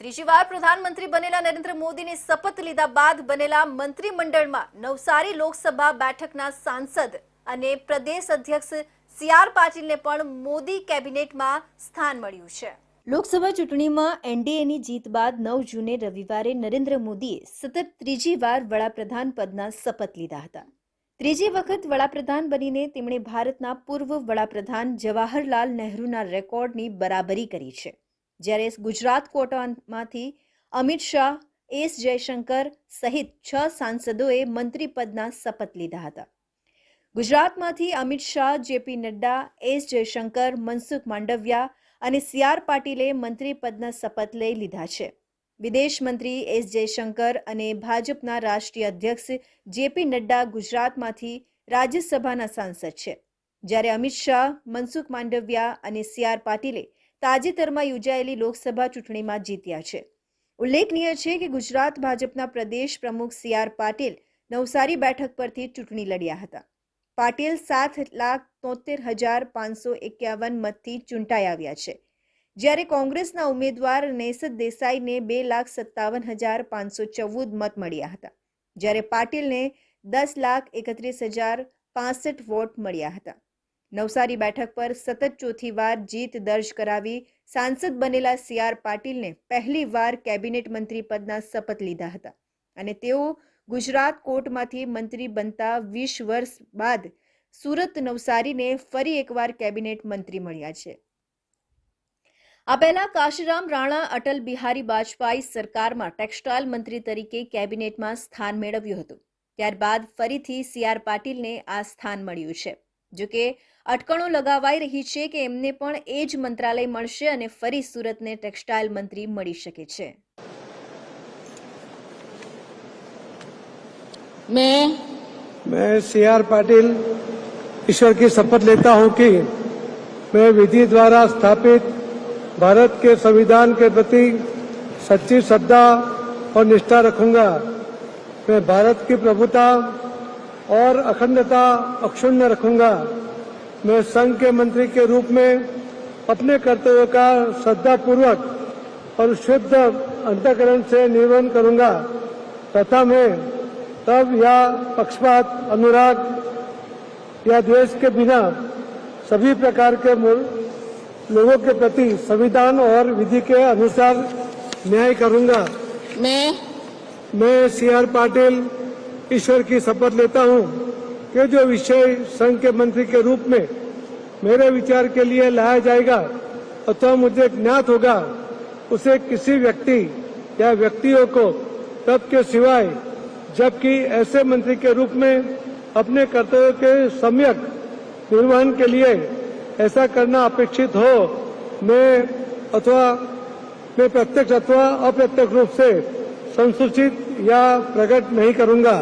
ત્રીજી વાર પ્રધાનમંત્રી બનેલા નરેન્દ્ર મોદીને શપથ લીધા બાદ બનેલા મંત્રીમંડળમાં નવસારી લોકસભા બેઠકના સાંસદ અને પ્રદેશ અધ્યક્ષ સી આર પાટીલને પણ મોદી કેબિનેટમાં સ્થાન મળ્યું છે. લોકસભા ચૂંટણીમાં એનડીએની જીત બાદ નવ જૂને રવિવારે નરેન્દ્ર મોદીએ સતત ત્રીજી વાર વડાપ્રધાન પદના શપથ લીધા હતા. ત્રીજી વખત વડાપ્રધાન બનીને તેમણે ભારતના પૂર્વ વડાપ્રધાન જવાહરલાલ નહેરુના રેકોર્ડની બરાબરી કરી છે. જ્યારે ગુજરાત કોટામાંથી અમિત શાહ, એસ જયશંકર સહિત છ સાંસદોએ મંત્રીપદના શપથ લીધા હતા. ગુજરાતમાંથી અમિત શાહ, જેપી નડ્ડા, એસ જયશંકર, મનસુખ માંડવિયા અને સી આર પાટીલે મંત્રીપદના શપથ લઈ લીધા છે. વિદેશ મંત્રી એસ જયશંકર અને ભાજપના રાષ્ટ્રીય અધ્યક્ષ જેપી નડ્ડા ગુજરાતમાંથી રાજ્યસભાના સાંસદ છે. જ્યારે અમિત શાહ, મનસુખ માંડવિયા અને સી આર પાટીલે તાજેતરમાં યોજાયેલી લોકસભા ચૂંટણીમાં જીત્યા છે. ઉલ્લેખનીય છે કે ગુજરાત ભાજપના પ્રદેશ પ્રમુખ સી આર પાટીલ નવસારી બેઠક પરથી ચૂંટણી લડ્યા હતા. પાટીલ સાત લાખ તોતેર હજાર પાંચસો એકાવન મતથી ચૂંટાઈ આવ્યા છે. જ્યારે કોંગ્રેસના ઉમેદવાર નેસદ દેસાઈને બે લાખ સત્તાવન હજાર પાંચસો ચૌદ મત મળ્યા હતા. જ્યારે પાટીલને દસ લાખ એકત્રીસ હજાર પાસઠ વોટ મળ્યા હતા. નવસારી બેઠક પર સતત ચોથી વાર જીત દર્જ કરાવી સાંસદ બનેલા સી આર પાટીલને પહેલી વાર કેબિનેટ મંત્રી પદના શપથ લીધા હતા. અને તેઓ ગુજરાત કોર્ટમાંથી મંત્રી બનતા વીસ વર્ષ બાદ સુરત, નવસારીને ફરી એકવાર કેબિનેટ મંત્રી મળ્યા છે. આ પહેલા કાશીરામ રાણા, અટલ બિહારી વાજપેયી સરકારમાં ટેક્સટાઇલ મંત્રી તરીકે કેબિનેટમાં સ્થાન મેળવ્યું હતું. ત્યારબાદ ફરીથી સી આર પાટીલને આ સ્થાન મળ્યું છે. જોકે અટકણો લગાવાઈ રહી છે કે એમને પણ એ જ મંત્રાલય મળશે અને ફરી સુરતને ટેક્સટાઇલ મંત્રી મળી શકે છે मैं मैं सी आर पाटिल ईश्वर की शपथ लेता हूं कि मैं विधि द्वारा स्थापित भारत के संविधान के प्रति सच्ची श्रद्धा और निष्ठा रखूंगा मैं भारत की प्रभुता और अखंडता अक्षुण्ण रखूँगा। मैं संघ के मंत्री के रूप में अपने कर्तव्य का श्रद्धापूर्वक और शुद्ध अंतकरण से निर्वहन करूँगा। तथा मैं तब या पक्षपात अनुराग या द्वेष के बिना सभी प्रकार के मूल- लोगों के प्रति संविधान और विधि के अनुसार न्याय करूँगा। मैं मैं सी आर पाटिल ईश्वर की शपथ लेता हूँ कि जो विषय संघ के मंत्री के रूप में मेरे विचार के लिए लाया जाएगा, अथवा मुझे ज्ञात होगा, उसे किसी व्यक्ति या व्यक्तियों को तब के सिवाय, जबकि ऐसे मंत्री के रूप में अपने कर्तव्यों के सम्यक निर्वहन के लिए ऐसा करना अपेक्षित हो, मैं अथवा मैं प्रत्यक्ष अथवा अप्रत्यक्ष रूप से संसूचित या प्रकट नहीं करूंगा